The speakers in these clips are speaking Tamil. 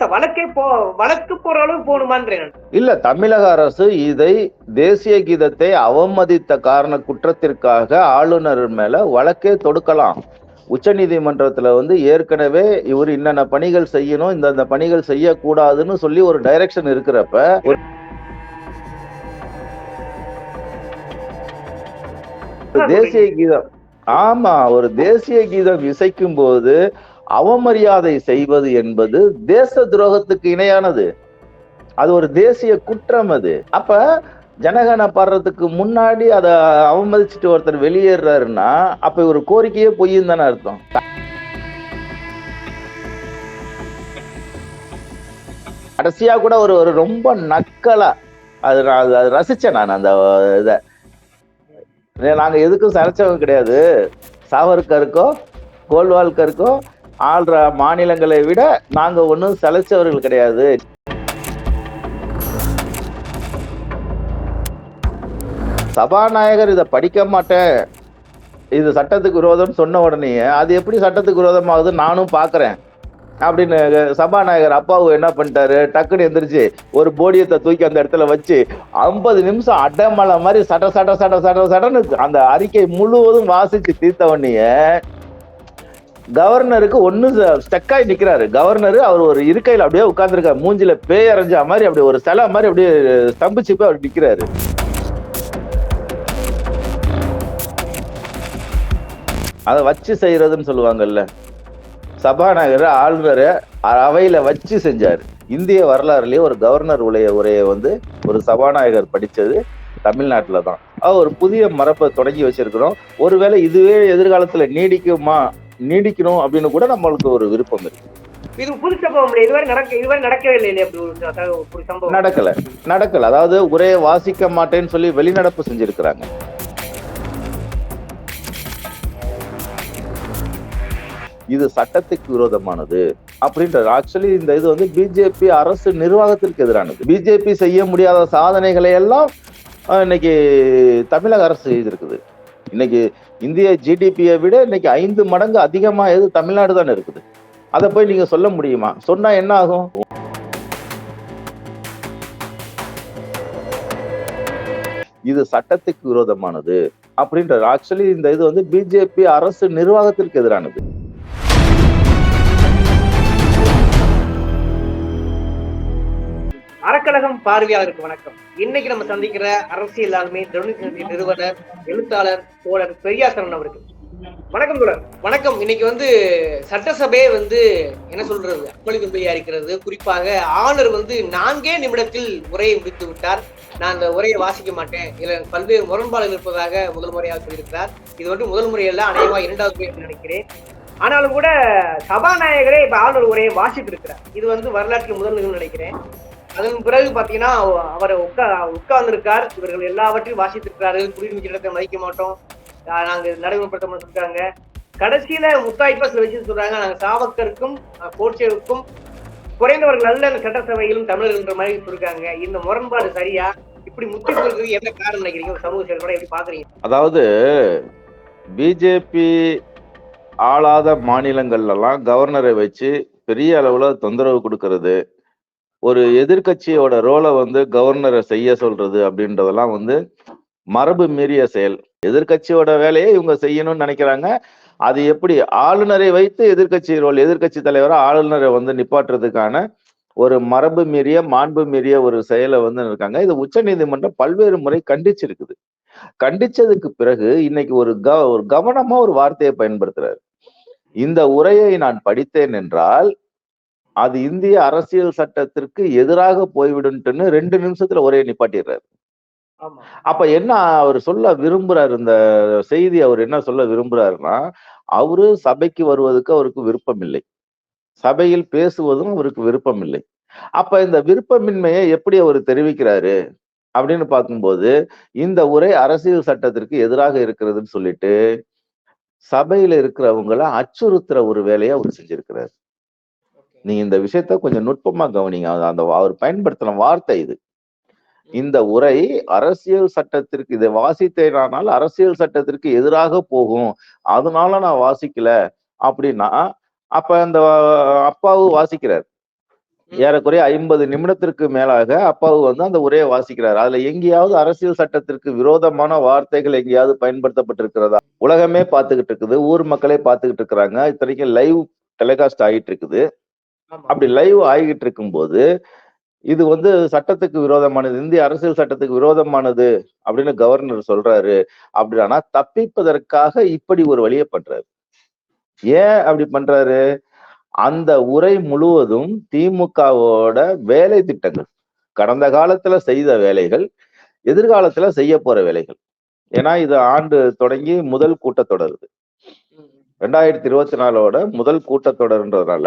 சார், வழக்கே போ வழக்கு போற அளவு போகணுமான்றேன் நான். இல்ல தமிழக அரசு இதை தேசிய கீதத்தை அவமதித்த காரண குற்றத்திற்காக ஆளுநர் மேல வழக்கே தொடுக்கலாம். உச்சநீதிமன்றத்துல வந்து ஏற்கனவே இவர் இன்னென்ன பணிகள் செய்யணும் இந்தந்த பணிகள் செய்யக்கூடாதுன்னு சொல்லி ஒரு டைரக்ஷன் இருக்கிறப்ப ஒரு தேசிய கீதம். ஆமா ஒரு தேசிய கீதம் இசைக்கும் போது அவமரியாதை செய்வது என்பது தேச துரோகத்துக்கு இணையானது. அது ஒரு தேசிய குற்றம் அது. அப்ப ஜனகன பாடுறதுக்கு முன்னாடி அதை அவமதிச்சுட்டு ஒருத்தர் வெளியேறாருன்னா அப்ப ஒரு கோரிக்கையே பொய்யும் தானே அர்த்தம். கடைசியா கூட ஒரு ஒரு ரொம்ப நக்கலா அது நான் அது- அது ரசிச்சேன் நான் அந்த இதை. நாங்க எதுக்கும் சரைச்சவங்க கிடையாது. சாவர்கருக்கோ கோல்வால்கருக்கோ ஆள்ற மாநிலங்களை விட நாங்க ஒன்றும் சலைச்சவர்கள் கிடையாது. சபாநாயகர் இதை படிக்க மாட்டேன். இது சட்டத்துக்கு விரோதம்னு சொன்ன உடனே அது எப்படி சட்டத்துக்கு விரோதமாகுது நானும் பார்க்குறேன் அப்படின்னு சபாநாயகர் அப்பாவு என்ன பண்ணிட்டாரு? டக்குன்னு எந்திரிச்சு ஒரு போடியத்தை தூக்கி அந்த இடத்துல வச்சு ஐம்பது நிமிஷம் அடமலை மாதிரி சட சட சட சட சடன்னு அந்த அறிக்கை முழுவதும் வாசிச்சு தீர்த்த உடனே கவர்னருக்கு ஒன்னு ஸ்டக்காய் நிக்கிறாரு. கவர்னர் அவர் ஒரு இருக்கையில அப்படியே உட்கார்ந்துருக்காரு. மூஞ்சில பேய் அரைஞ்ச மாதிரி அப்படியே ஒரு சிலை மாதிரி அப்படியே ஸ்தம்பிச்சு போய் அவர் நிக்கிறாரு. அதை வச்சு செய்யறதுன்னு சொல்லுவாங்கல்ல. சபாநாயகர் ஆளுநரை அவையில வச்சு செஞ்சாரு. இந்திய வரலாறுலயே ஒரு கவர்னர் உடைய உரையை வந்து ஒரு சபாநாயகர் படிச்சது தமிழ்நாட்டில் தான் ஒரு புதிய மரப்பை தொடங்கி வச்சிருக்கிறோம். ஒருவேளை இதுவே எதிர்காலத்துல நீடிக்குமா நீடிக்கணும் அப்படின்னு கூட நம்மளுக்கு ஒரு விருப்பம் இருக்கு. இது புது சம்பவம் இதுவரை நடக்க இதுவரை நடக்கவே இல்லை அப்படி ஒரு ஒரு சம்பவம். நடக்கல நடக்கல. அதாவது உரையை வாசிக்க மாட்டேன்னு சொல்லி வெளிநடப்பு செஞ்சிருக்கிறாங்க. இது சட்டத்துக்கு விரோதமானது அப்படின்றது ஆக்சுவலி இந்த இது வந்து பிஜேபி அரசு நிர்வாகத்திற்கு எதிரானது. பிஜேபி செய்ய முடியாத சாதனைகளை எல்லாம் இன்னைக்கு தமிழக அரசு செய்திருக்குது. இன்னைக்கு இந்திய ஜிடிபியை விட இன்னைக்கு ஐந்து மடங்கு அதிகமா எது தமிழ்நாடு தானே இருக்குது? அதை போய் நீங்க சொல்ல முடியுமா? சொன்னா என்ன ஆகும்? இது சட்டத்துக்கு விரோதமானது அப்படின்றது ஆக்சுவலி இந்த இது வந்து பிஜேபி அரசு நிர்வாகத்திற்கு எதிரானது. அறக்கழகம் பார்வையாளருக்கு வணக்கம். இன்னைக்கு நம்ம சந்திக்கிற அரசியல் ஆளுமை தொழில்நுட்ப நிறுவனர் எழுத்தாளர் தோழர் பெரியாசரன் அவர்கள். வணக்கம் தோழர். வணக்கம். இன்னைக்கு வந்து சட்டசபையே வந்து என்ன சொல்றது அமளிக்கும்பையா இருக்கிறது. குறிப்பாக ஆளுநர் வந்து நான்கே நிமிடத்தில் உரையை முடித்து விட்டார். நான் அந்த உரையை வாசிக்க மாட்டேன். இதுல பல்வேறு முரண்பாடுகள் இருப்பதாக முதல் முறையாக சொல்லியிருக்கிறார். இது வந்து முதல் முறையல்ல அனைவா இரண்டாவது முறை நினைக்கிறேன். ஆனாலும் கூட சபாநாயகரே இப்ப ஆளுநர் உரையை வாசித்து இருக்கிறார் இது வந்து வரலாற்றில் முதல் நிகழ்வு நினைக்கிறேன். அதன் பிறகு பாத்தீங்கன்னா அவர் உட்கா உட்கார்ந்திருக்கார். இவர்கள் எல்லாவற்றையும் வாசித்திருக்கிறார்கள். குடியுரிமை சட்டத்தை மதிக்க மாட்டோம். நாங்க நடைமுறைப்படுத்த மாட்டிருக்காங்க கடைசியில முத்தாய்ப்பா சில விஷயம் சொல்றாங்க நாங்க சாவக்கருக்கும் அஹ், கோட்சேவுக்கும் குறைந்தவர்கள் அல்ல இந்த சட்டசபையிலும் தமிழர்கள் மாதிரி சொல்லிருக்காங்க. இந்த முரண்பாடு சரியா? இப்படி முத்தி கொடுக்கிறது என்ன காரணம் நினைக்கிறீங்க? சமூக செயல்பாடு எப்படி பாக்குறீங்க? அதாவது பிஜேபி ஆளாத மாநிலங்கள்லாம் கவர்னரை வச்சு பெரிய அளவுல தொந்தரவு கொடுக்கறது ஒரு எதிர்க்கட்சியோட ரோலை வந்து கவர்னரை செய்ய சொல்றது அப்படின்றதெல்லாம் வந்து மரபு மீறிய செயல். எதிர்க்கட்சியோட வேலையை இவங்க செய்யணும்னு நினைக்கிறாங்க. அது எப்படி? ஆளுநரை வைத்து எதிர்க்கட்சி ரோல் எதிர்க்கட்சி தலைவரை ஆளுநரை வந்து நிப்பாட்டுறதுக்கான ஒரு மரபு மீறிய மாண்பு மீறிய ஒரு செயலை வந்து இருக்காங்க இது உச்சநீதிமன்றம் பல்வேறு முறை கண்டிச்சிருக்குது. கண்டிச்சதுக்கு பிறகு இன்னைக்கு ஒரு க ஒரு கவனமா ஒரு வார்த்தையை பயன்படுத்துறாரு. இந்த உரையை நான் படித்தேன் என்றால் அது இந்திய அரசியல் சட்டத்திற்கு எதிராக போய்விடுன்ட்டுன்னு ரெண்டு நிமிஷத்துல உரையை நிப்பாட்டிடுறாரு. அப்ப என்ன அவர் சொல்ல விரும்புறாரு இந்த செய்தி அவர் என்ன சொல்ல விரும்புறாருன்னா அவரு சபைக்கு வருவதற்கு அவருக்கு விருப்பம் இல்லை சபையில் பேசுவதும் அவருக்கு விருப்பம் இல்லை அப்ப இந்த விருப்பமின்மையை எப்படி அவர் தெரிவிக்கிறாரு அப்படின்னு பார்க்கும்போது இந்த உரை அரசியல் சட்டத்திற்கு எதிராக இருக்கிறதுன்னு சொல்லிட்டு சபையில இருக்கிறவங்கள அச்சுறுத்துற ஒரு வேலையை அவர் செஞ்சிருக்கிறார். நீங்க இந்த விஷயத்த கொஞ்சம் நுட்பமா கவனிங்க. அந்த அவர் பயன்படுத்தின வார்த்தை இது. இந்த உரை அரசியல் சட்டத்திற்கு இதை வாசித்தேனானால் அரசியல் சட்டத்திற்கு எதிராக போகும். அதனால நான் வாசிக்கல அப்படின்னா அப்ப அந்த அப்பாவும் வாசிக்கிறார். ஏறக்குறைய ஐம்பது நிமிடத்திற்கு மேலாக அப்பாவு வந்து அந்த உரையை வாசிக்கிறார். அதுல எங்கேயாவது அரசியல் சட்டத்திற்கு விரோதமான வார்த்தைகள் எங்கேயாவது பயன்படுத்தப்பட்டிருக்கிறதா? உலகமே பார்த்துக்கிட்டு இருக்குது. ஊர் மக்களே பார்த்துக்கிட்டு இருக்கிறாங்க. இத்தனைக்கும் லைவ் டெலிகாஸ்ட் ஆகிட்டு இருக்குது. அப்படி லைவ் ஆகிட்டு இருக்கும்போது இது வந்து சட்டத்துக்கு விரோதமானது இந்திய அரசியல் சட்டத்துக்கு விரோதமானது அப்படின்னு கவர்னர் சொல்றாரு அப்படின்னா தப்பிப்பதற்காக இப்படி ஒரு வழியை பண்றாரு. ஏன் அப்படி பண்றாரு? அந்த உரை முழுவதும் திமுகவோட வேலை திட்டங்கள் கடந்த காலத்துல செய்த வேலைகள் எதிர்காலத்துல செய்ய போற வேலைகள். ஏன்னா இது ஆண்டு தொடங்கி முதல் கூட்டத்தொடர் இது. ரெண்டாயிரத்தி இருபத்தி நாலோட முதல் கூட்டத்தொடர்ன்றதுனால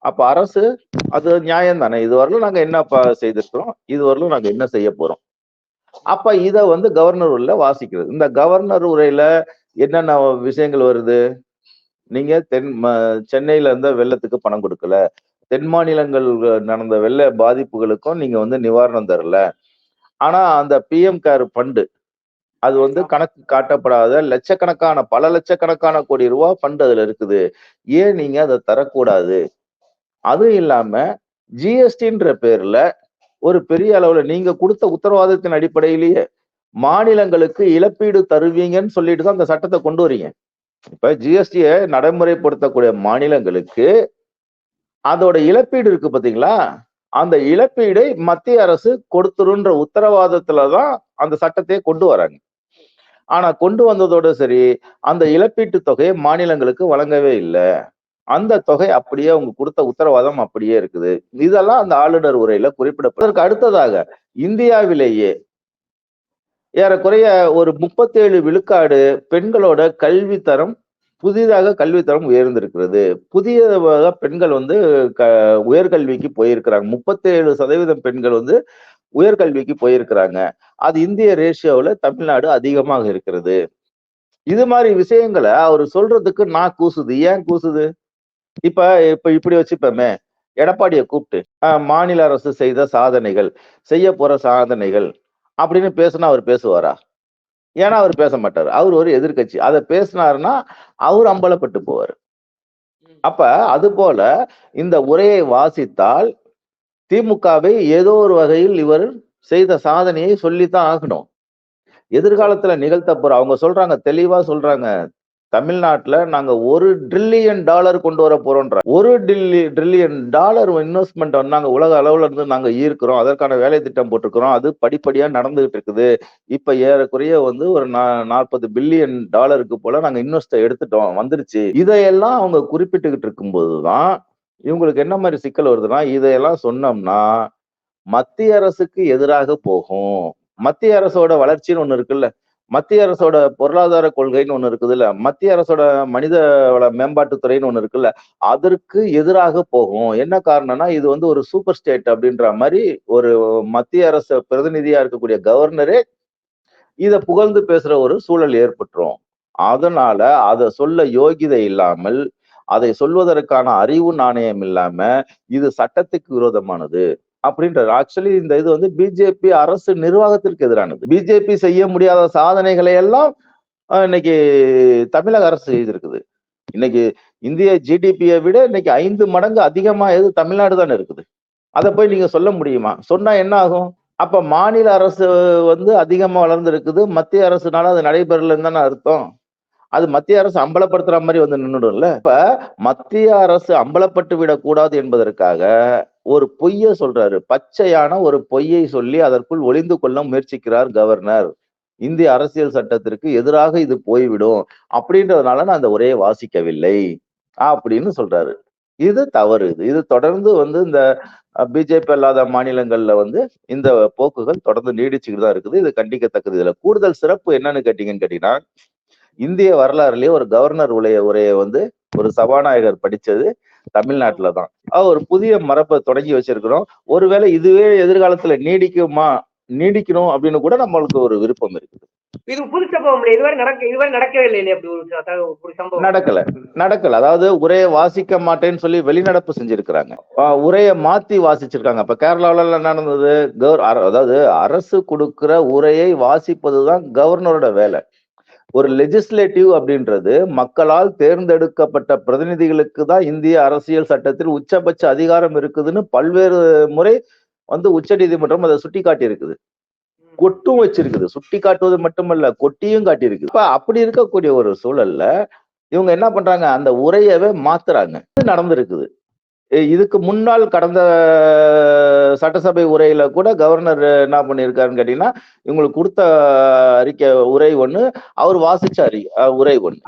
அப்ப அரசு அது நியாயம் தானே? இதுவரையிலும் நாங்க என்ன ப- செய்திருக்கிறோம்? இதுவரையிலும் நாங்க என்ன செய்ய போறோம்? அப்ப இத வந்து கவர்னர் உள்ள வாசிக்கிறது. இந்த கவர்னர் உரையில என்னென்ன விஷயங்கள் வருது? நீங்க தென் ம- சென்னையில இருந்த வெள்ளத்துக்கு பணம் கொடுக்கல. தென் மாநிலங்கள் நடந்த வெள்ள பாதிப்புகளுக்கும் நீங்க வந்து நிவாரணம் தரல. ஆனா அந்த பிஎம் கேர் ஃபண்டு அது வந்து கணக்கு காட்டப்படாத லட்சக்கணக்கான பல லட்சக்கணக்கான கோடி ரூபா ஃபண்ட் அதுல இருக்குது. ஏன் நீங்க அதை தரக்கூடாது? அதுவும் இல்லாம ஜிஎஸ்டின்ற பேர்ல ஒரு பெரிய அளவுல நீங்க கொடுத்த உத்தரவாதத்தின் அடிப்படையிலேயே மாநிலங்களுக்கு இழப்பீடு தருவீங்கன்னு சொல்லிட்டு தான் அந்த சட்டத்தை கொண்டு வரீங்க. இப்ப ஜிஎஸ்டியை நடைமுறைப்படுத்தக்கூடிய மாநிலங்களுக்கு அதோட இழப்பீடு இருக்கு பாத்தீங்களா? அந்த இழப்பீடை மத்திய அரசு கொடுத்துருன்ற உத்தரவாதத்துலதான் அந்த சட்டத்தையே கொண்டு வராங்க. ஆனா கொண்டு வந்ததோட சரி அந்த இழப்பீட்டு தொகையை மாநிலங்களுக்கு வழங்கவே இல்லை. அந்த தொகை அப்படியே அவங்க கொடுத்த உத்தரவாதம் அப்படியே இருக்குது. இதெல்லாம் அந்த ஆளுநர் உரையில குறிப்பிடப்பட்டதற்கு அடுத்ததாக இந்தியாவிலேயே ஏறக்குறைய ஒரு முப்பத்தேழு விழுக்காடு பெண்களோட கல்வி தரம் புதிதாக கல்வி தரம் உயர்ந்திருக்கிறது. புதிய பெண்கள் வந்து க உயர்கல்விக்கு போயிருக்கிறாங்க. முப்பத்தேழு சதவீதம் பெண்கள் வந்து உயர்கல்விக்கு போயிருக்கிறாங்க. அது இந்திய ரேஷியோவில் தமிழ்நாடு அதிகமாக இருக்கிறது. இது மாதிரி விஷயங்களை அவர் சொல்றதுக்கு நான் கூசுது. ஏன் கூசுது? இப்ப இப்ப இப்படி வச்சுப்போமே. எடப்பாடியை கூப்பிட்டு ஆஹ், மாநில அரசு செய்த சாதனைகள் செய்ய போற சாதனைகள் அப்படின்னு பேசுனா அவர் பேசுவாரா? ஏன்னா அவர் பேச மாட்டாரு. அவர் ஒரு எதிர்க்கட்சி. அதை பேசினாருன்னா அவர் அம்பலப்பட்டு போவார். அப்ப அது போல இந்த உரையை வாசித்தால் திமுகவை ஏதோ ஒரு வகையில் இவர் செய்த சாதனையை சொல்லித்தான் ஆகணும். எதிர்காலத்துல நிகழ்த்த போற அவங்க சொல்றாங்க தெளிவா சொல்றாங்க தமிழ்நாட்டில் நாங்க ஒரு ட்ரில்லியன் டாலர் கொண்டு வர போறோம்ன்ற ஒரு டில்லி ட்ரில்லியன் டாலர் இன்வெஸ்ட்மெண்ட் வந்து நாங்கள் உலக அளவுல இருந்து நாங்க ஈர்க்கிறோம். அதற்கான வேலை திட்டம் போட்டிருக்கிறோம். அது படிப்படியா நடந்துகிட்டு இருக்குது. இப்ப ஏறக்குறைய வந்து ஒரு நாற்பது பில்லியன் டாலருக்கு போல நாங்க இன்வெஸ்ட் எடுத்துட்டோம். வந்துருச்சு. இதையெல்லாம் அவங்க குறிப்பிட்டுக்கிட்டு இருக்கும்போதுதான் இவங்களுக்கு என்ன மாதிரி சிக்கல் வருதுன்னா இதையெல்லாம் சொன்னோம்னா மத்திய அரசுக்கு எதிராக போகும். மத்திய அரசோட வளர்ச்சின்னு ஒன்று இருக்குல்ல. மத்திய அரசோட பொருளாதார கொள்கைன்னு ஒண்ணு இருக்குதுல்ல மத்திய அரசோட மனித வள மேம்பாட்டுத்துறைன்னு ஒண்ணு இருக்குல்ல அதற்கு எதிராக போகும். என்ன காரணம்னா இது வந்து ஒரு சூப்பர் ஸ்டேட் அப்படின்ற மாதிரி ஒரு மத்திய அரசு பிரதிநிதியா இருக்கக்கூடிய கவர்னரே இதை புகழ்ந்து பேசுற ஒரு சூழல் ஏற்பட்டுரும். அதனால அதை சொல்ல யோகிதை இல்லாமல் அதை சொல்வதற்கான அறிவு நாணயம் இல்லாம இது சட்டத்துக்கு விரோதமானது. அப்படின்றது ஆக்சுவலி இந்த இது வந்து பிஜேபி அரசு நிர்வாகத்திற்கு எதிரானது. பிஜேபி செய்ய முடியாத சாதனைகளை எல்லாம் இன்னைக்கு தமிழக அரசு செய்திருக்குது. இன்னைக்கு இந்திய ஜிடிபியை விட இன்னைக்கு ஐந்து மடங்கு அதிகமா எது தமிழ்நாடு தானே இருக்குது. அதை போய் நீங்க சொல்ல முடியுமா? சொன்னா என்ன ஆகும்? அப்ப மாநில அரசு வந்து அதிகமா வளர்ந்துருக்குது. மத்திய அரசுனால அது நடைபெறலன்னு தானே அர்த்தம். அது மத்திய அரசு அம்பலப்படுத்துற மாதிரி வந்து நின்றுடும்ல இப்ப மத்திய அரசு அம்பலப்பட்டு விடக்கூடாது என்பதற்காக ஒரு பொய்ய சொல்றாரு. பச்சையான ஒரு பொய்யை சொல்லி அதற்குள் ஒளிந்து கொள்ள முயற்சிக்கிறார் கவர்னர். இந்திய அரசியல் சட்டத்திற்கு எதிராக இது போய்விடும். அப்படின்றதுனால நான் அந்த உரையை வாசிக்கவில்லை. அப்படின்னு சொல்றாரு. இது தவறு. இது இது தொடர்ந்து வந்து இந்த பிஜேபி அல்லாத மாநிலங்கள்ல வந்து இந்த போக்குகள் தொடர்ந்து நீடிச்சுக்கிட்டு தான் இருக்குது. இது கண்டிக்கத்தக்கது. இதுல கூடுதல் சிறப்பு என்னன்னு கேட்டீங்கன்னு கேட்டீங்கன்னா இந்திய வரலாறுலயே ஒரு கவர்னர் உலைய உரையை வந்து ஒரு சபாநாயகர் படிச்சது தமிழ்நாட்டுல தான். ஒரு புதிய மரபை தொடங்கி வச்சிருக்கிறோம். ஒருவேளை இதுவே எதிர்காலத்துல நீடிக்குமா நீடிக்கணும் அப்படின்னு கூட நம்மளுக்கு ஒரு விருப்பம் இருக்குது. இது புது சம்பவம் இதுவரை நடக்க இதுவரை நடக்கவே இல்லை அப்படி ஒரு சம்பவம். நடக்கல. நடக்கல. அதாவது உரையை வாசிக்க மாட்டேன்னு சொல்லி வெளிநடப்பு செஞ்சிருக்கிறாங்க. உரையை மாத்தி வாசிச்சிருக்காங்க. இப்ப கேரளாவுல நடந்தது? கவர் அதாவது அரசு கொடுக்கிற உரையை வாசிப்பதுதான் கவர்னரோட வேலை. ஒரு லெஜிஸ்லேட்டிவ் அப்படின்றது மக்களால் தேர்ந்தெடுக்கப்பட்ட பிரதிநிதிகளுக்கு தான் இந்திய அரசியல் சட்டத்தில் உச்சபட்ச அதிகாரம் இருக்குதுன்னு பல்வேறு முறை வந்து உச்சநீதிமன்றம் அதை சுட்டி காட்டியிருக்குது கொட்டும் வச்சிருக்குது. சுட்டி காட்டுவது மட்டுமல்ல கொட்டியும் காட்டியிருக்குது. இப்ப அப்படி இருக்கக்கூடிய ஒரு சூழல்ல இவங்க என்ன பண்றாங்க? அந்த உரையவே மாத்துறாங்க. இது நடந்திருக்குது. இதுக்கு முன்னால் கடந்த சட்டசபை உரையில கூட கவர்னர் என்ன பண்ணியிருக்காருன்னு கேட்டீங்கன்னா இவங்களுக்கு கொடுத்த அறிக்கை உரை ஒண்ணு அவர் வாசிச்ச அறி உரை ஒண்ணு.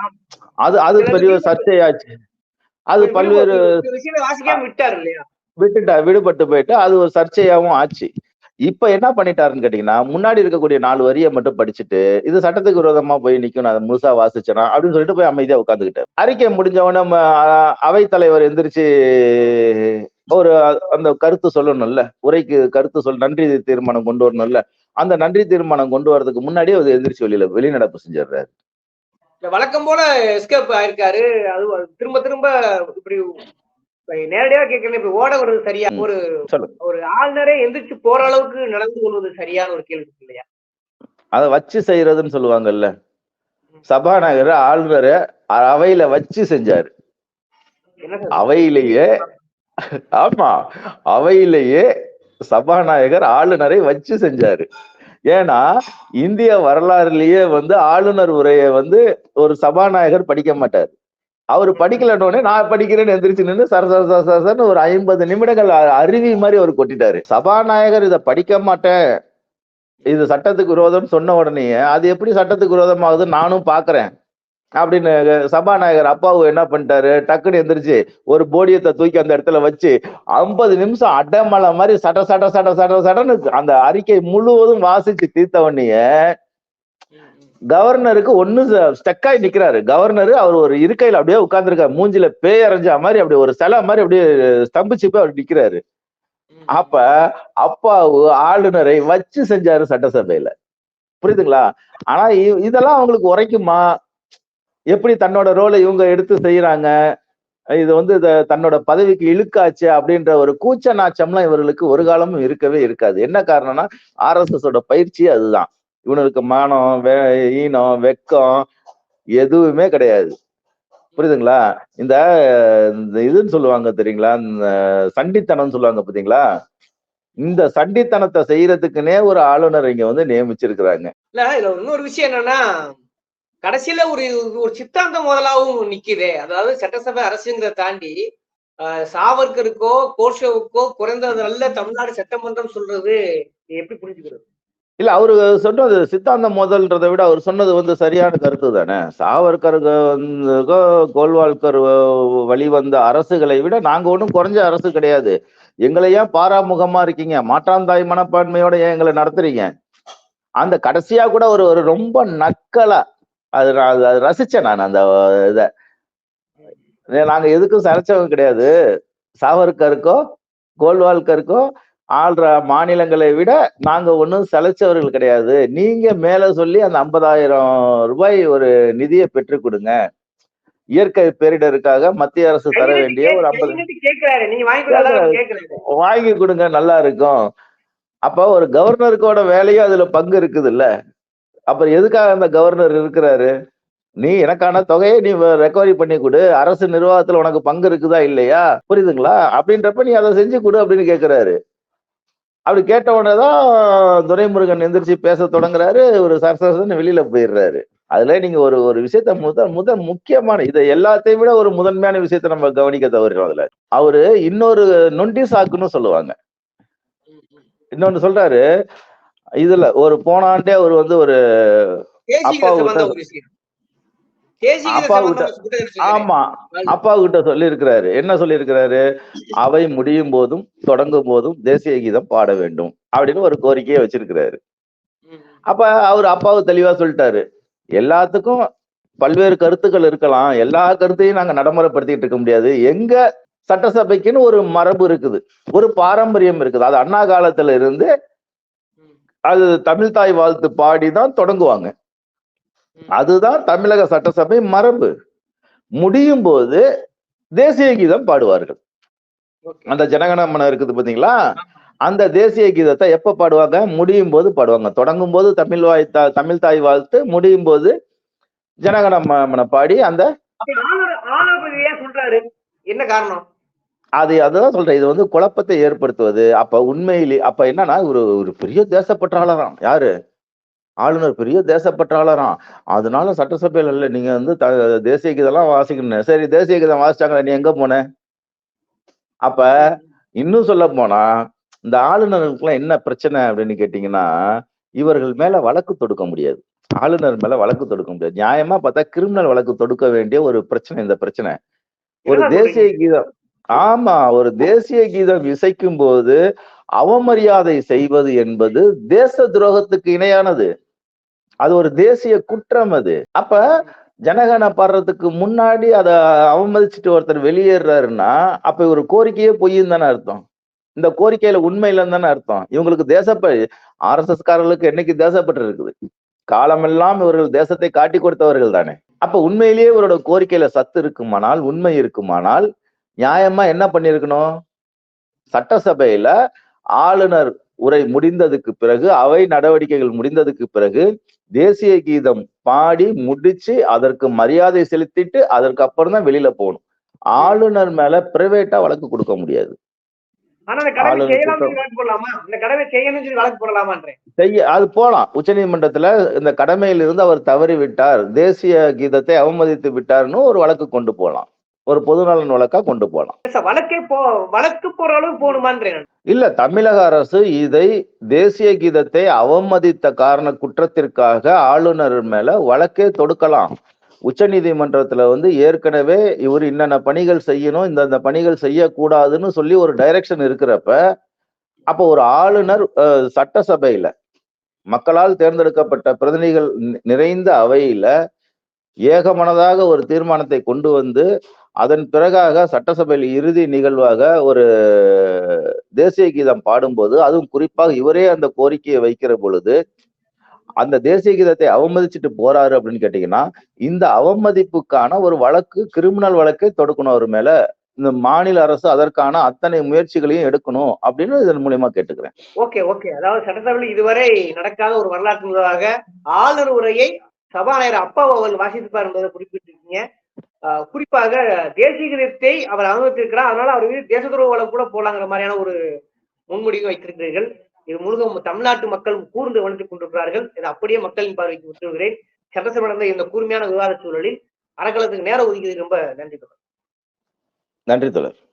அது அது பெரிய சர்ச்சையாச்சு. அது பல்வேறு விட்டுட்டா விடுபட்டு போயிட்டு அது ஒரு சர்ச்சையாவும் ஆச்சு. இப்ப என்ன பண்ணிட்டாருன்னு கேட்டீங்கன்னா முன்னாடி இருக்கக்கூடிய நாலு வரியை மட்டும் படிச்சுட்டு இது சட்டத்துக்கு விரோதமா போய் நிக்கும் நான் அதை முழுசா வாசிச்சனா அப்படின்னு சொல்லிட்டு போய் அமைதியா உட்காந்துக்கிட்டாரு அறிக்கை முடிஞ்சவன நம்ம அவைத்தலைவர் எந்திரிச்சு ஒரு அந்த கருத்து சொல்லணும்ல உரைக்கு கருத்து சொல் நன்றி தீர்மானம் கொண்டு வரணும்ல அந்த நன்றி தீர்மானம் கொண்டு வரதுக்கு முன்னாடியே அவர் எந்திரிச்சு வெளியில வெளிநடப்பு செஞ்சிடுறாரு. வழக்கம் போல எஸ்கேப் ஆயிருக்காரு. அது திரும்ப திரும்ப இப்படி நேரடியா கேட்கல இப்படி ஓட வருது சரியா. ஒரு. ஒரு ஆளுநரே எந்திரிச்சு போற அளவுக்கு நடந்து கொள்வது சரியான ஒரு கேள்வி இல்லையா? அதை வச்சு செய்யறதுன்னு சொல்லுவாங்கல்ல. சபாநாயகர் ஆளுநரை அவையில வச்சு செஞ்சாரு. அவையிலேயே ஆமா அவையிலேயே சபாநாயகர் ஆளுநரை வச்சு செஞ்சாரு. ஏன்னா இந்திய வரலாறுலயே வந்து ஆளுநர் உரையை வந்து ஒரு சபாநாயகர் படிக்க மாட்டார். அவர் படிக்கலன்னொடனே நான் படிக்கிறேன்னு எந்திரிச்சு நின்று சர சர சர ஒரு ஐம்பது நிமிடங்கள் அருவி மாதிரி அவர் கொட்டிட்டாரு. சபாநாயகர் இதை படிக்க மாட்டேன். இது சட்டத்துக்கு விரோதம்னு சொன்ன உடனே அது எப்படி சட்டத்துக்கு விரோதமாகுது நானும் பாக்குறேன். அப்படின்னு சபாநாயகர் அப்பாவு என்ன பண்ணிட்டாரு? டக்குன்னு எந்திரிச்சு ஒரு போடியத்தை தூக்கி அந்த இடத்துல வச்சு ஐம்பது நிமிஷம் அடமலை மாதிரி சட சட சட சட சடன்னு அந்த அறிக்கை முழுவதும் வாசிச்சு தீர்த்த உடனே கவர்னருக்கு ஒண்ணு ஸ்டக்காய் நிக்கிறாரு. கவர்னர் அவர் ஒரு இருக்கையில அப்படியே உட்கார்ந்துருக்காரு. மூஞ்சில பேய் அரைஞ்ச மாதிரி அப்படி ஒரு சிலை மாதிரி அப்படியே ஸ்தம்பிச்சு போய் அவர் நிக்கிறாரு. அப்ப அப்பாவு ஆளுநரை வச்சு செஞ்சாரு சட்டசபையில. புரியுதுங்களா? ஆனா இதெல்லாம் அவங்களுக்கு உரைக்குமா? எப்படி தன்னோட ரோலை இவங்க எடுத்து செய்யறாங்க இது வந்து தன்னோட பதவிக்கு இழுக்காச்சு அப்படின்ற ஒரு கூச்ச நாச்சம்லாம் இவர்களுக்கு ஒரு காலமும் இருக்கவே இருக்காது. என்ன காரணம்னா ஆர்எஸ்எஸ் ஓட பயிற்சி அதுதான். இவனுக்கு மானம் வே ஈனம் வெக்கம் எதுவுமே கிடையாது. புரியுதுங்களா? இந்த இந்த இதுன்னு சொல்லுவாங்க தெரியுங்களா? இந்த சண்டித்தனம் சொல்லுவாங்க பாத்தீங்களா இந்த சண்டித்தனத்தை செய்யறதுக்குன்னே ஒரு ஆளுநர் இங்க வந்து நியமிச்சிருக்கிறாங்க. இல்ல இதுல இன்னொரு விஷயம் என்னன்னா கடைசியில ஒரு ஒரு சித்தாந்தம் முதலாவும் நிக்குது. அதாவது சட்டசபை அரசுங்கிறத தாண்டி ஆஹ், சாவர்கருக்கோ கோஷவுக்கோ குறைந்தது நல்ல தமிழ்நாடு சட்டமன்றம் சொல்றது எப்படி புரிஞ்சுக்கிறது? இல்ல அவரு சொன்னது சித்தாந்தம் முதல்ன்றதை விட அவர் சொன்னது வந்து சரியான கருத்து தானே? சாவர்கர் வந்து கோல்வால்கர் வழிவந்த அரசுகளை விட நாங்க ஒன்றும் குறைஞ்ச அரசு கிடையாது. எங்களை ஏன் பாராமுகமா இருக்கீங்க? மாற்றாந்தாய் மனப்பான்மையோட ஏன் எங்களை நடத்துறீங்க? அந்த கடைசியா கூட ஒரு ஒரு ரொம்ப நக்கலா. அது நான் அது- ரசிச்சேன் நான் அந்த இத. நாங்க எதுக்கும் சரைச்சவங்க கிடையாது. சாவர்கருக்கோ கோல்வால்கருக்கோ ஆள்ற மாநிலங்களை விட நாங்க ஒன்றும் செலைச்சவர்கள் கிடையாது. நீங்க மேல சொல்லி அந்த ஐம்பதாயிரம் ரூபாய் ஒரு நிதியை பெற்றுக் கொடுங்க. இயற்கை பேரிடருக்காக மத்திய அரசு தர வேண்டிய ஒரு ஐம்பது வாங்கி கொடுங்க நல்லா இருக்கும். அப்ப ஒரு கவர்னருக்கோட வேலையும் அதுல பங்கு இருக்குது இல்ல அப்புறம் எதுக்காக அந்த கவர்னர் இருக்கிறாரு? நீ எனக்கான தொகையை நீ ரெக்கவரி பண்ணி கொடு. அரசு நிர்வாகத்துல உனக்கு பங்கு இருக்குதா இல்லையா? புரியுதுங்களா? அப்படின்றப்ப நீ அதை செஞ்சு கொடு அப்படின்னு கேக்குறாரு. அப்படி கேட்ட உடனே தான் துரைமுருகன் எந்திரிச்சு பேச தொடங்குறாரு. ஒரு சரசரசன்னு வெளியில போயிடுறாரு. அதுல நீங்க ஒரு ஒரு விஷயத்த முதல் முதல் முக்கியமான இதை எல்லாத்தையும் விட ஒரு முதன்மையான விஷயத்த நம்ம கவனிக்க தவறிடும் அதுல. அவரு இன்னொரு நொண்டி சாக்குன்னு சொல்லுவாங்க. இன்னொன்னு சொல்றாரு இதுல ஒரு போன ஆண்டே அவர் வந்து ஒரு அப்பா சம்பந்த விட்ட- ஒரு விஷயம் தேசிய அப்பா. ஆமா. அப்பா கிட்ட சொல்லி இருக்கிறாரு என்ன சொல்லி இருக்கிறாரு அவை முடியும் போதும் தொடங்கும் போதும் தேசிய கீதம் பாட வேண்டும் அப்படின்னு ஒரு கோரிக்கையை வச்சிருக்கிறாரு. அப்ப அவர் அப்பாவு தெளிவா சொல்லிட்டாரு. எல்லாத்துக்கும் பல்வேறு கருத்துக்கள் இருக்கலாம். எல்லா கருத்தையும் நாங்க நடைமுறைப்படுத்திட்டு இருக்க முடியாது. எங்க சட்டசபைக்குன்னு ஒரு மரபு இருக்குது. ஒரு பாரம்பரியம் இருக்குது. அது அண்ணா காலத்துல இருந்து. அது தமிழ் தாய் வாழ்த்து பாடி தான் தொடங்குவாங்க. அதுதான் தமிழக சட்டசபை மரபு. முடியும் போது தேசிய கீதம் பாடுவார்கள். அந்த ஜனகணமன இருக்குது பாத்தீங்களா அந்த தேசிய கீதத்தை எப்ப பாடுவாங்க? முடியும் போது பாடுவாங்க. தொடங்கும் போது தமிழ் வாய் தமிழ் தாய் வாழ்த்து முடியும் போது ஜனகணமன பாடி அந்த என்ன காரணம்? அது அதுதான் சொல்றேன். இது வந்து குழப்பத்தை ஏற்படுத்துவது. அப்ப உண்மையிலே அப்ப என்னன்னா ஒரு ஒரு பெரிய தேசப்பற்றாளராம் யாரு? ஆளுநர் பெரிய தேசப்பற்றாளராம். அதனால சட்டசபையில இல்ல நீங்க வந்து த- தேசிய கீதம்லாம் வாசிக்கணும் சரி தேசிய கீதம் வாசிச்சாங்களே நீ எங்க போன? அப்ப இன்னும் சொல்ல போனா இந்த ஆளுநர்களுக்குலாம் என்ன பிரச்சனை அப்படின்னு கேட்டீங்கன்னா இவர்கள் மேல வழக்கு தொடுக்க முடியாது. ஆளுநர் மேல வழக்கு தொடுக்க முடியாது. நியாயமா பார்த்தா கிரிமினல் வழக்கு தொடுக்க வேண்டிய ஒரு பிரச்சனை இந்த பிரச்சனை. ஒரு தேசிய? கீதம் ஆமா ஒரு தேசிய கீதம் இசைக்கும் போது அவமரியாதை செய்வது என்பது தேச துரோகத்துக்கு இணையானது. அது ஒரு தேசிய குற்றம் அது. அப்ப ஜனகன பாடுறதுக்கு முன்னாடி அதை அவமதிச்சுட்டு ஒருத்தர் வெளியேறாருன்னா அப்ப ஒரு கோரிக்கையே பொய்ன்னு தானே அர்த்தம். இந்த கோரிக்கையில உண்மை இல்லைன்னு தானே அர்த்தம். இவங்களுக்கு தேசப்ப ஆர்எஸ்எஸ் காரர்களுக்கு என்னைக்கு தேசப்பட்டு இருக்குது காலமெல்லாம் இவர்கள் தேசத்தை காட்டி கொடுத்தவர்கள் தானே. அப்ப உண்மையிலேயே இவரோட கோரிக்கையில சத்து இருக்குமானால் உண்மை இருக்குமானால் நியாயமா என்ன பண்ணிருக்கணும் சட்டசபையில ஆளுநர் உரை முடிந்ததுக்கு பிறகு அவை நடவடிக்கைகள் முடிந்ததுக்கு பிறகு தேசிய கீதம் பாடி முடிச்சு அதற்கு மரியாதை செலுத்திட்டு அதற்கு அப்புறம் தான் வெளியில போகணும். ஆளுநர் மேல பிரைவேட்டா வழக்கு கொடுக்க முடியாது. செய்ய அது போலாம். உச்சநீதிமன்றத்துல இந்த கடமையிலிருந்து அவர் தவறி விட்டார் தேசிய கீதத்தை அவமதித்து விட்டார்னு ஒரு வழக்கு கொண்டு போகலாம் ஒரு பொதுநலன் வழக்கா கொண்டு போகலாம் வழக்கே போ வழக்கு போற அளவுக்கு போகணுமான்றேன். இல்ல தமிழக அரசு இதை தேசிய கீதத்தை அவமதித்த காரண குற்றத்திற்காக ஆளுநர் மேல வழக்கே தொடுக்கலாம் உச்சநீதிமன்றத்துல வந்து ஏற்கனவே இவர் இன்னென்ன பணிகள் செய்யணும் இந்தந்த பணிகள் செய்யக்கூடாதுன்னு சொல்லி ஒரு டைரக்ஷன் இருக்கிறப்ப அப்ப ஒரு ஆளுநர் சட்டசபையில மக்களால் தேர்ந்தெடுக்கப்பட்ட பிரதிநிதிகள் நிறைந்த அவையில ஏகமனதாக ஒரு தீர்மானத்தை கொண்டு வந்து அதன் பிறகாக சட்டசபையில் இறுதி நிகழ்வாக ஒரு தேசிய கீதம் பாடும்போது அதுவும் குறிப்பாக இவரே அந்த கோரிக்கையை வைக்கிற பொழுது அந்த தேசிய கீதத்தை அவமதிச்சுட்டு போறாரு அப்படின்னு கேட்டீங்கன்னா இந்த அவமதிப்புக்கான ஒரு வழக்கு கிரிமினல் வழக்கை தொடுக்கணும் அவர் மேல. இந்த மாநில அரசு அதற்கான அத்தனை முயற்சிகளையும் எடுக்கணும் அப்படின்னு இதன் மூலியமா கேட்டுக்கிறேன். Okay okay. அதாவது சட்டசபையில் இதுவரை நடக்காத ஒரு வரலாற்று ஆளுநர் உரையை சபாநாயகர் அப்பா அவர்கள் வாசிப்பார் என்பதை குறிப்பிட்டிருக்கீங்க. குறிப்பாக தேசிய அவர் அனுபவித்திருக்கிறார். அதனால அவர் மீது தேச துரோக வழக்கு கூட போலாங்கிற மாதிரியான ஒரு முன்முடிவு வைத்திருக்கிறீர்கள். இது முழுக்க தமிழ்நாட்டு மக்கள் கூர்ந்து கவனித்துக் கொண்டிருக்கிறார்கள். இதை அப்படியே மக்களின் பார்வைக்கு விட்டுவிடுகிறேன் சட்டசபை நடந்த இந்த கூர்மையான விவாத சூழலில் அறக்கலத்துக்கு நேரம் ஒதுக்கியது ரொம்ப நன்றி தொடர் நன்றி தொடர்